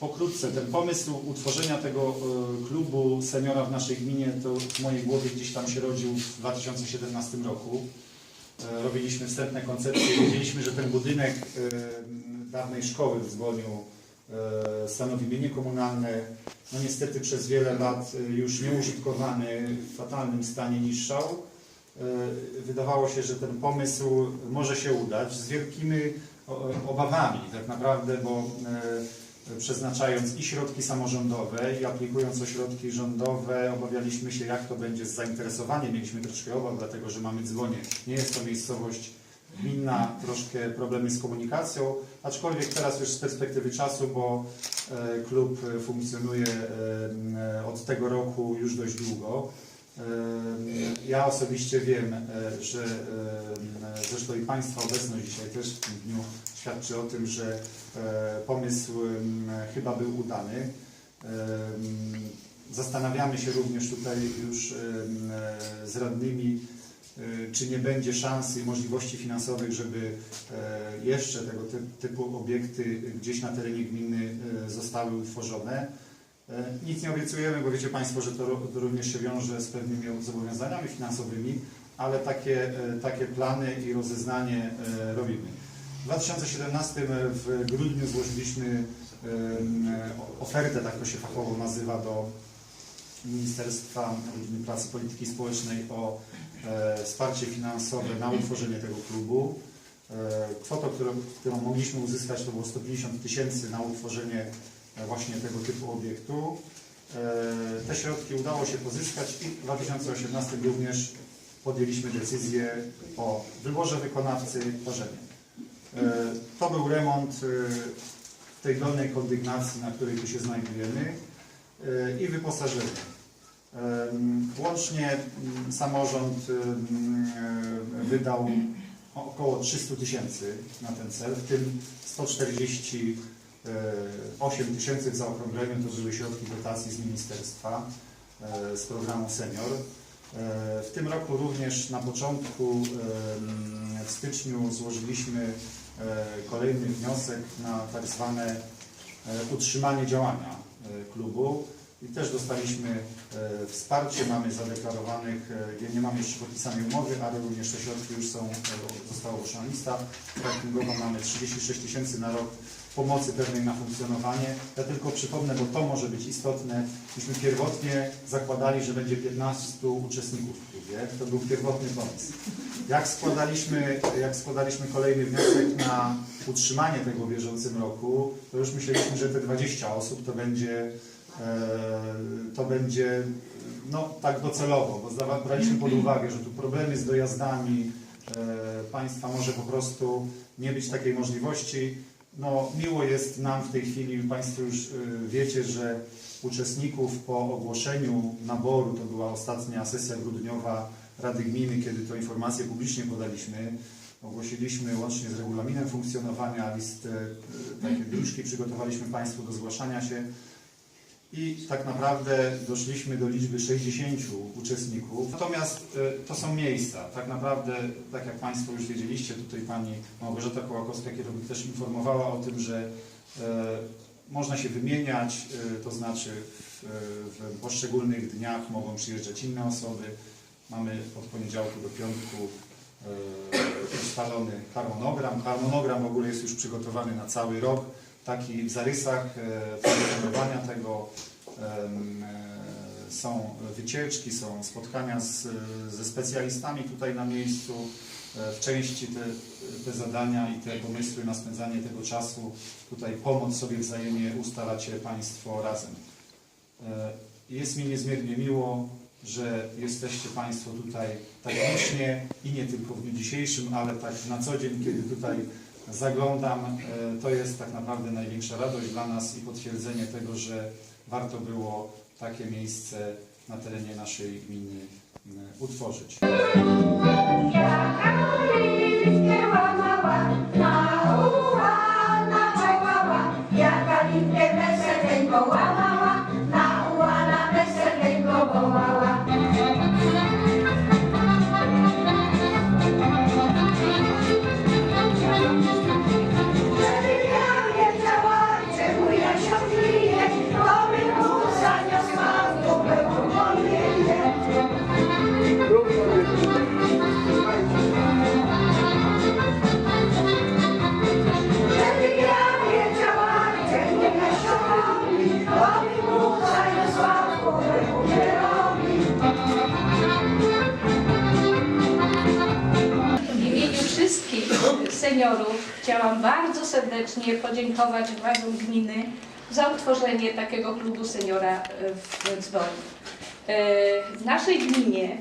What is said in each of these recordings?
Pokrótce, ten pomysł utworzenia tego e, klubu seniora w naszej gminie to w mojej głowie gdzieś tam się rodził w 2017 roku. E, Robiliśmy wstępne koncepcje, wiedzieliśmy, że ten budynek e, dawnej szkoły w Zgoniu stanowi mienie komunalne. No niestety przez wiele lat już nieużytkowany, w fatalnym stanie niszczał. E, Wydawało się, że ten pomysł może się udać z wielkimi obawami tak naprawdę, bo przeznaczając i środki samorządowe i aplikując o środki rządowe obawialiśmy się jak to będzie z zainteresowaniem. Mieliśmy troszkę obaw, dlatego że mamy dzwonie. Nie jest to miejscowość gminna, troszkę problemy z komunikacją, aczkolwiek teraz już z perspektywy czasu, bo e, klub e, funkcjonuje e, od tego roku już dość długo. Ja osobiście wiem, e, że zresztą i Państwa obecność dzisiaj też w tym dniu świadczy o tym, że e, pomysł chyba był udany. Zastanawiamy się również tutaj już z radnymi, e, czy nie będzie szans i możliwości finansowych, żeby jeszcze tego ty- typu obiekty gdzieś na terenie gminy zostały utworzone. E, Nic nie obiecujemy, bo wiecie Państwo, że to, również się wiąże z pewnymi zobowiązaniami finansowymi, ale takie, e, takie plany i rozeznanie e, robimy. W 2017 w grudniu złożyliśmy ofertę, tak to się fachowo nazywa, do Ministerstwa Pracy Polityki Społecznej o wsparcie finansowe na utworzenie tego klubu. Kwotą, którą, którą mogliśmy uzyskać, to było 150 tysięcy na utworzenie właśnie tego typu obiektu. E, te środki udało się pozyskać i w 2018 również podjęliśmy decyzję o wyborze wykonawcy tworzenia. E, To był remont e, w tej dolnej kondygnacji, na której tu się znajdujemy e, i wyposażenie. Łącznie mm, samorząd e, wydał około 300 tysięcy na ten cel, w tym 148 tysięcy w zaokrągleniu to były środki dotacji z ministerstwa, e, z programu Senior. E, W tym roku również na początku w styczniu złożyliśmy e, kolejny wniosek na tak zwane e, utrzymanie działania e, klubu i też dostaliśmy e, wsparcie, mamy zadeklarowanych, e, nie- mamy jeszcze podpisanej umowy, ale również te środki już są, e, została ogłoszona lista ratingową, mamy 36 tysięcy na rok pomocy pewnej na funkcjonowanie. Ja tylko przypomnę, bo to może być istotne, myśmy pierwotnie zakładali, że będzie 15 uczestników w klubie, to był pierwotny pomysł. Jak składaliśmy, jak składaliśmy kolejny wniosek na utrzymanie tego w bieżącym roku, to już myśleliśmy, że te 20 osób to będzie, e, to będzie no, tak docelowo, bo zdawa- braliśmy pod uwagę, że tu problemy z dojazdami e, państwa może po prostu nie być takiej możliwości. No, miło jest nam w tej chwili, Państwo już e, wiecie, że uczestników po ogłoszeniu naboru, to była ostatnia sesja grudniowa Rady Gminy, kiedy to informację publicznie podaliśmy, ogłosiliśmy łącznie z regulaminem funkcjonowania, list, e, takie druczki przygotowaliśmy Państwu do zgłaszania się i tak naprawdę doszliśmy do liczby 60 uczestników. Natomiast e, to są miejsca. Tak naprawdę, tak jak Państwo już wiedzieliście, tutaj Pani Małgorzata Kołakowska-Kierownik też informowała o tym, że e, można się wymieniać, e, to znaczy w, w poszczególnych dniach mogą przyjeżdżać inne osoby. Mamy od poniedziałku do piątku ustalony harmonogram. Harmonogram w ogóle jest już przygotowany na cały rok, taki w zarysach e, funkcjonowania tego. e, Są wycieczki, są spotkania z, ze specjalistami tutaj na miejscu. E, W części te, te zadania i te pomysły na spędzanie tego czasu, tutaj pomoc sobie wzajemnie ustalacie Państwo razem. Jest mi niezmiernie miło, że jesteście Państwo tutaj tak licznie i nie tylko w dniu dzisiejszym, ale tak na co dzień, kiedy tutaj zaglądam. E, To jest tak naprawdę największa radość dla nas i potwierdzenie tego, że warto było takie miejsce na terenie naszej gminy m, utworzyć. Karolińskie seniorów chciałam bardzo serdecznie podziękować władzom gminy za utworzenie takiego klubu seniora e, w Dzwoniu. E, W naszej gminie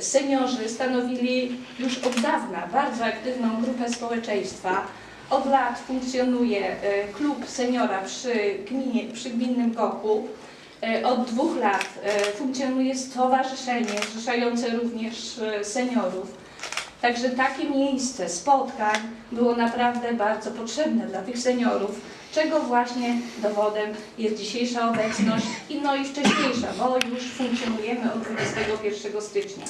seniorzy stanowili już od dawna bardzo aktywną grupę społeczeństwa. Od lat funkcjonuje e, klub seniora przy, gminie, przy gminnym Koku. E, Od dwóch lat funkcjonuje stowarzyszenie zrzeszające również seniorów. Także takie miejsce spotkań było naprawdę bardzo potrzebne dla tych seniorów, czego właśnie dowodem jest dzisiejsza obecność i no i wcześniejsza, bo już funkcjonujemy od 21 stycznia.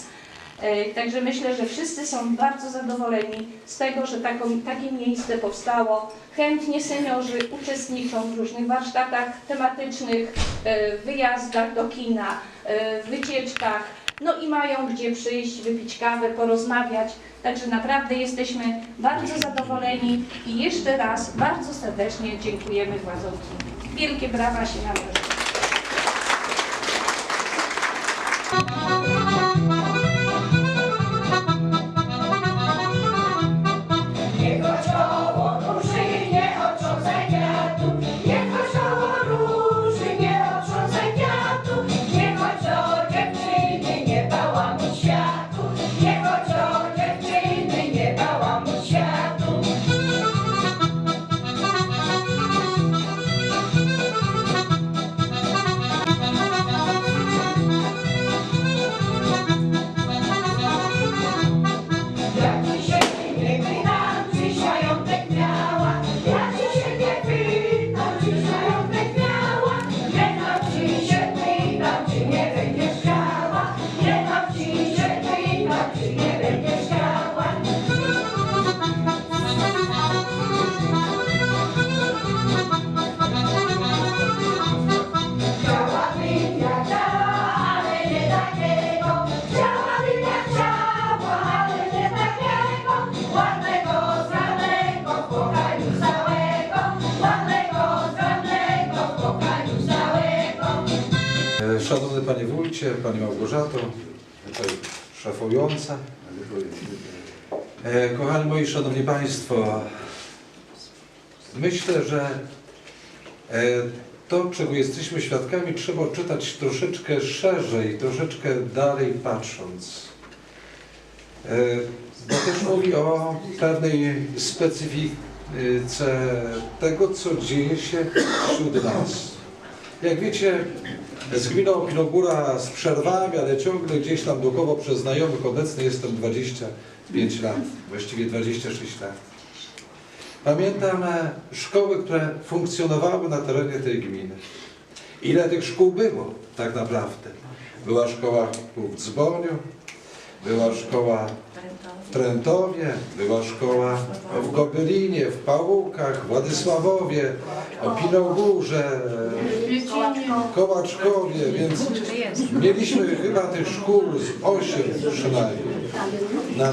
E, Także myślę, że wszyscy są bardzo zadowoleni z tego, że taką, takie miejsce powstało. Chętnie seniorzy uczestniczą w różnych warsztatach tematycznych, e, wyjazdach do kina, e, wycieczkach, no i mają gdzie przyjść, wypić kawę, porozmawiać. Także naprawdę jesteśmy bardzo zadowoleni i jeszcze raz bardzo serdecznie dziękujemy władzom. Wielkie brawa się należą. Wójcie, Pani Małgorzato, tutaj szefująca. E, Kochani moi, Szanowni Państwo, myślę, że e, to, czego jesteśmy świadkami, trzeba czytać troszeczkę szerzej, troszeczkę dalej patrząc. E, Bo też mówi o pewnej specyfice tego, co dzieje się wśród nas. Jak wiecie, z gminą Pinogóra z przerwami, ale ciągle gdzieś tam duchowo przez znajomych obecny jestem 25 lat, właściwie 26 lat. Pamiętam e, szkoły, które funkcjonowały na terenie tej gminy. Ile tych szkół było tak naprawdę? Była szkoła w Dzwoniu, była szkoła w Trentowie, była szkoła w Gobylinie, w Pałukach, Władysławowie, Opinogórze, Kołaczkowie, więc mieliśmy chyba tych szkół z osiem przynajmniej. Na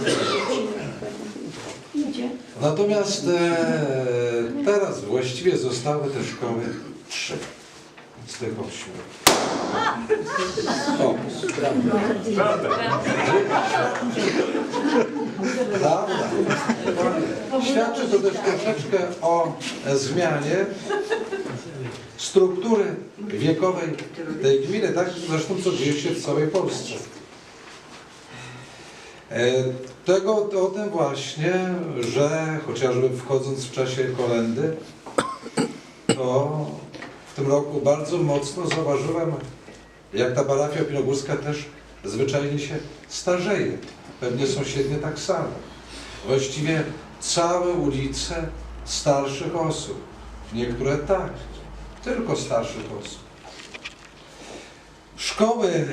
Natomiast e, teraz właściwie zostały te szkoły trzy z tych ośmiu. O, prawda. Świadczy to też troszeczkę o e, zmianie struktury wiekowej tej gminy, tak zresztą co dzieje się w całej Polsce. E, Tego o tym właśnie, że chociażby wchodząc w czasie kolendy, to w tym roku bardzo mocno zauważyłem, jak ta parafia opinogórska też zwyczajnie się starzeje. Pewnie sąsiednie tak samo. Właściwie całe ulice starszych osób. Niektóre tak, tylko starszych osób. Szkoły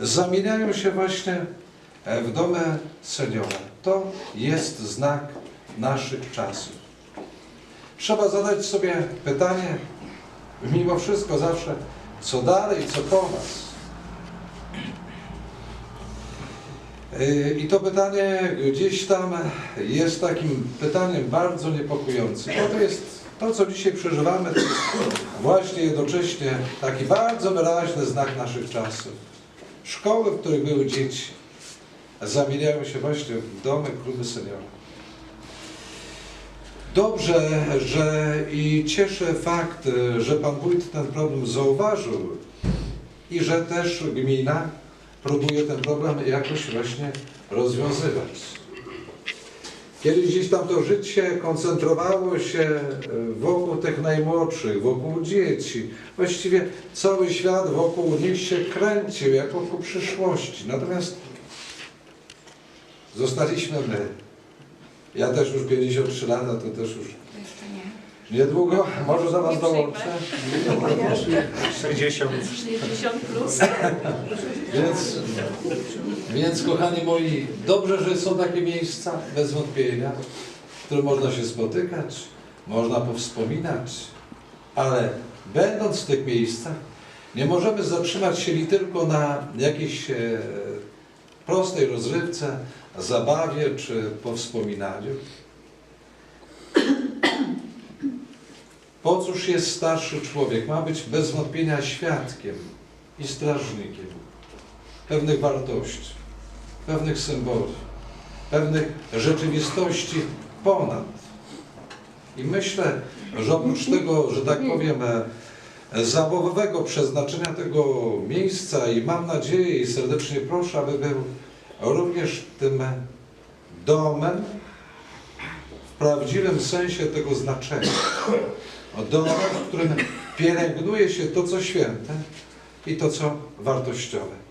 zamieniają się właśnie w domy seniora. To jest znak naszych czasów. Trzeba zadać sobie pytanie, mimo wszystko zawsze, co dalej, co po nas. I to pytanie gdzieś tam jest takim pytaniem bardzo niepokojącym. Bo to jest to, co dzisiaj przeżywamy, to jest właśnie jednocześnie taki bardzo wyraźny znak naszych czasów. Szkoły, w których były dzieci, zamieniają się właśnie w domy kluby seniora. Dobrze, że i cieszy fakt, że Pan Wójt ten problem zauważył i że też gmina próbuje ten problem jakoś właśnie rozwiązywać. Kiedyś gdzieś tam to życie koncentrowało się wokół tych najmłodszych, wokół dzieci. Właściwie cały świat wokół nich się kręcił, jak wokół przyszłości. Natomiast zostaliśmy my. Ja też już 53 lata, to też już. Niedługo, może do Was dołączę. 60. 60 plus. Więc, więc kochani moi, dobrze, że są takie miejsca, bez wątpienia, w których można się spotykać, można powspominać, ale będąc w tych miejscach, nie możemy zatrzymać się tylko na jakiejś e, prostej rozrywce, zabawie czy powspominaniu. Po cóż jest starszy człowiek? Ma być bez wątpienia świadkiem i strażnikiem pewnych wartości, pewnych symboli, pewnych rzeczywistości ponad. I myślę, że oprócz tego, że tak powiem, e, zabawowego przeznaczenia tego miejsca i mam nadzieję i serdecznie proszę, aby był również tym domem w prawdziwym sensie tego znaczenia. Domem, w którym pielęgnuje się to, co święte i to, co wartościowe.